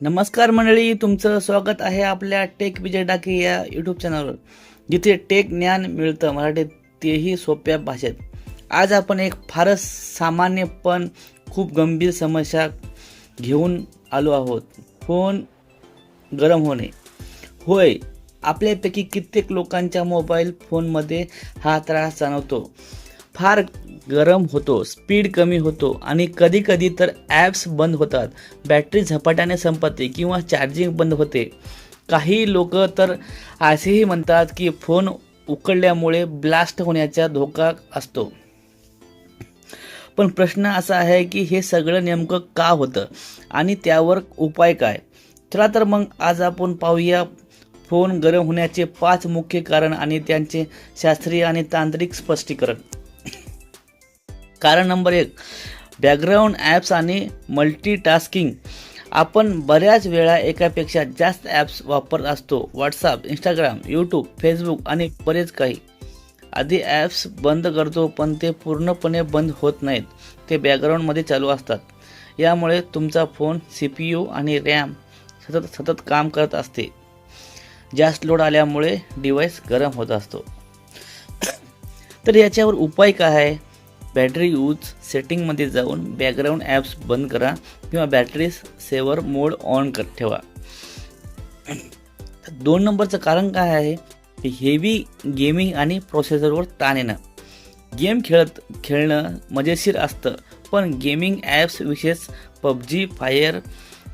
नमस्कार मंडळी तुमचं स्वागत आहे आपल्या टेक विजय डाके या यूट्यूब चॅनलवर जिथे टेक ज्ञान मिळतं मराठीत तेही सोप्या भाषेत. आज आपण एक फारच सामान्य पण खूप गंभीर समस्या घेऊन आलो आहोत. फोन गरम होणे. होय आपल्यापैकी कित्येक लोकांच्या मोबाईल फोनमध्ये हा त्रास जाणवतो. फार गरम होतो स्पीड कमी होतो आणि कधी कधी तर ॲप्स बंद होतात. बॅटरी झपाट्याने संपते किंवा चार्जिंग बंद होते. काही लोक तर असेही म्हणतात की फोन उकळल्यामुळे ब्लास्ट होण्याचा धोका असतो. पण प्रश्न असा आहे की हे सगळं नेमकं का होतं आणि त्यावर उपाय काय? चला तर मग आज आपण पाहूया फोन गरम होण्याचे पाच मुख्य कारण आणि त्यांचे शास्त्रीय आणि तांत्रिक स्पष्टीकरण. कारण नंबर एक बॅकग्राऊंड ॲप्स आणि मल्टीटास्किंग आपण बऱ्याच वेळा एकापेक्षा जास्त ॲप्स वापरत असतो. व्हॉट्सअप इंस्टाग्राम यूट्यूब फेसबुक आणि बरेच काही. आधी ॲप्स बंद करतो पण ते पूर्णपणे बंद होत नाहीत. ते बॅकग्राऊंडमध्ये चालू असतात. यामुळे तुमचा फोन सी पी यू आणि रॅम सतत सतत काम करत असते. जास्त लोड आल्यामुळे डिव्हाइस गरम होत असतो. तर याच्यावर उपाय काय आहे? बॅटरी यूज सेटिंगमध्ये जाऊन बॅकग्राऊंड ॲप्स बंद करा किंवा बॅटरी सेवर मोड ऑन कर ठेवा. दोन नंबरचं कारण काय आहे? हेवी गेमिंग आणि प्रोसेसरवर ताण येणं. गेम खेळत खेळणं मजेशीर असतं पण गेमिंग ॲप्स विशेष PUBG fire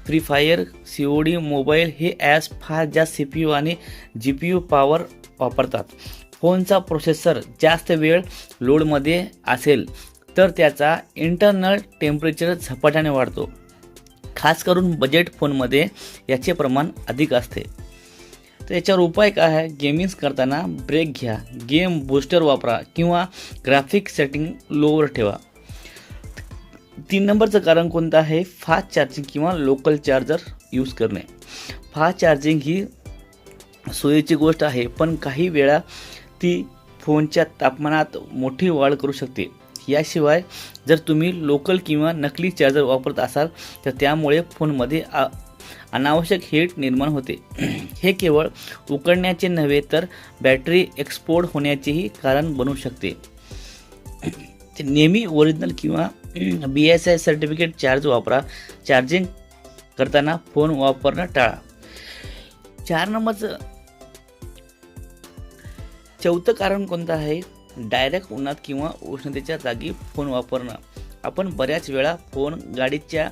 free fire C O D mobile हे ॲप्स फार जास्त सी पी यू आणि जी पी यू पॉवर वापरतात. फोनचा प्रोसेसर जास्त वेळ लोडमध्ये असेल तर त्याचा इंटरनल टेम्परेचर झपाट्याने वाढतो. खास करून बजेट फोनमध्ये याचे प्रमाण अधिक असते. तर याच्यावर उपाय काय आहे? गेमिंग्स करताना ब्रेक घ्या. गेम बूस्टर वापरा किंवा ग्राफिक सेटिंग लोवर ठेवा. तीन नंबरचं कारण कोणतं आहे? फास्ट चार्जिंग किंवा लोकल चार्जर यूज करणे. फास्ट चार्जिंग ही सोयीची गोष्ट आहे पण काही वेळा ती फोनच्या तापमानात मोठी वाढ करू शकते. याशिवाय जर तुम्ही लोकल किंवा नकली चार्जर वापरत असाल तर त्यामुळे फोनमध्ये आ अनावश्यक हीट निर्माण होते. हे केवळ उकडण्याचे नव्हे तर बॅटरी एक्सपोर्ट होण्याचेही कारण बनू शकते. ते नेहमी ओरिजिनल किंवा B S I certificate charge वापरा. चार्जिंग करताना फोन वापरणं टाळा. चार नंबरचं चौथं कारण कोणतं आहे? डायरेक्ट उन्हात किंवा उष्णतेच्या जागी फोन वापरणं. आपण बऱ्याच वेळा फोन गाडीच्या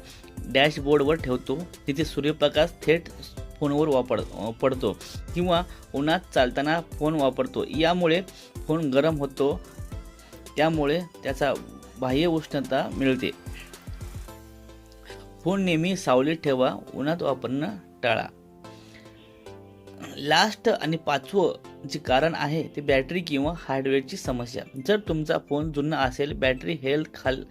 डॅशबोर्डवर ठेवतो तिथे सूर्यप्रकाश थेट फोनवर वापर पडतो किंवा उन्हात चालताना फोन वापरतो. यामुळे फोन गरम होतो त्यामुळे त्याचा बाह्य उष्णता मिळते. फोन नेहमी सावलीत ठेवा उन्हात वापरणं टाळा. लास्ट आणि पाचवं जे कारण आहे ते बॅटरी किंवा हार्डवेअरची समस्या. जर तुमचा फोन जुना असेल बॅटरी हेल्थ खाल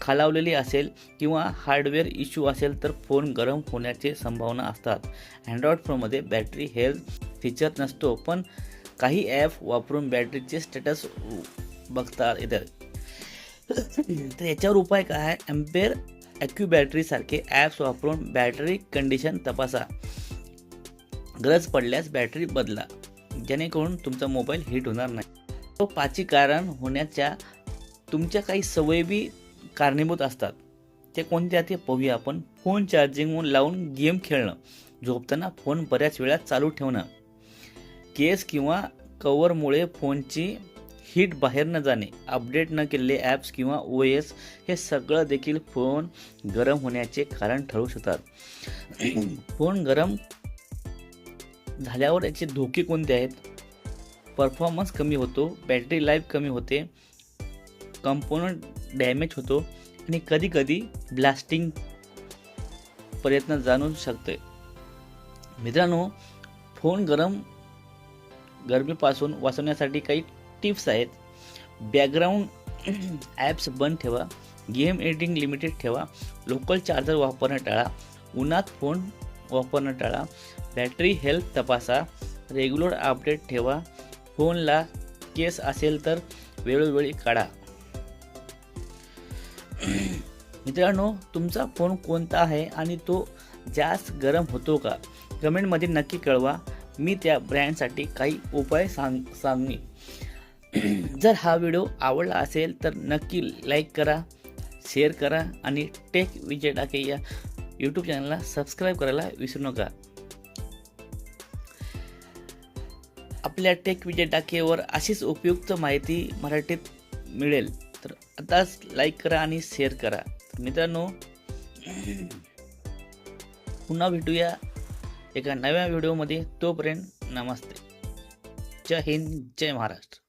खालावलेली असेल किंवा हार्डवेअर इश्यू असेल तर फोन गरम होण्याची संभावना असतात. अँड्रॉइड फोनमध्ये बॅटरी हेल्थ फीचर नसतो पण काही ॲप वापरून बॅटरीचे स्टेटस बघता येतात तर याच्यावर उपाय काय? आहे एम्पेअर ॲक्यू बॅटरीसारखे ॲप्स वापरून बॅटरी कंडिशन तपासा. गरज पडल्यास बॅटरी बदला. जेणेकरून तुमचा मोबाईल हीट होणार नाही. तो पाची कारण होण्याच्या तुमच्या काही सवयी बी कारणीभूत असतात. ते कोणत्या ते पाहूया आपण. फोन चार्जिंग लावून गेम खेळणं. झोपताना फोन बऱ्याच वेळा चालू ठेवणं. केस किंवा कवरमुळे फोनची हीट बाहेर न जाणे. अपडेट न केलेले ॲप्स किंवा ओ एस हे सगळं देखील फोन गरम होण्याचे कारण ठरू शकतात. फोन गरम झाल्यावर याचे धोके कोणते आहेत? परफॉर्मन्स कमी होतो बॅटरी लाईफ कमी होते कंपोनंट डॅमेज होतो आणि कधीकधी ब्लास्टिंग प्रयत्न जाणू शकते. मित्रांनो फोन गरम गरमीपासून वाचवण्यासाठी काही टिप्स आहेत. बॅकग्राऊंड ॲप्स बंद ठेवा गेम एडिटिंग लिमिटेड ठेवा लोकल चार्जर वापरणं टाळा. उन्हात फोन वापरणं टाळा. बॅटरी हेल्थ तपासा. रेग्युलर अपडेट ठेवा. फोनला केस असेल तर वेळोवेळी काढा. मित्रांनो तुमचा फोन कोणता आहे आणि तो जास्त गरम होतो का? कमेंटमध्ये नक्की कळवा. मी त्या ब्रँडसाठी काही उपाय सांग सांगणे जर हा व्हिडिओ आवडला असेल तर नक्की लाईक करा शेअर करा आणि टेक विजय डाके या यूट्यूब चॅनलला सबस्क्राईब करायला विसरू नका आपल्या टेक विजय डाकेवर अशीच उपयुक्त माहिती मराठीत मिळेल तर आताच लाईक करा आणि शेअर करा तर मित्रांनो पुन्हा भेटूया एका नव्या व्हिडिओमध्ये तोपर्यंत नमस्ते जय हिंद जय महाराष्ट्र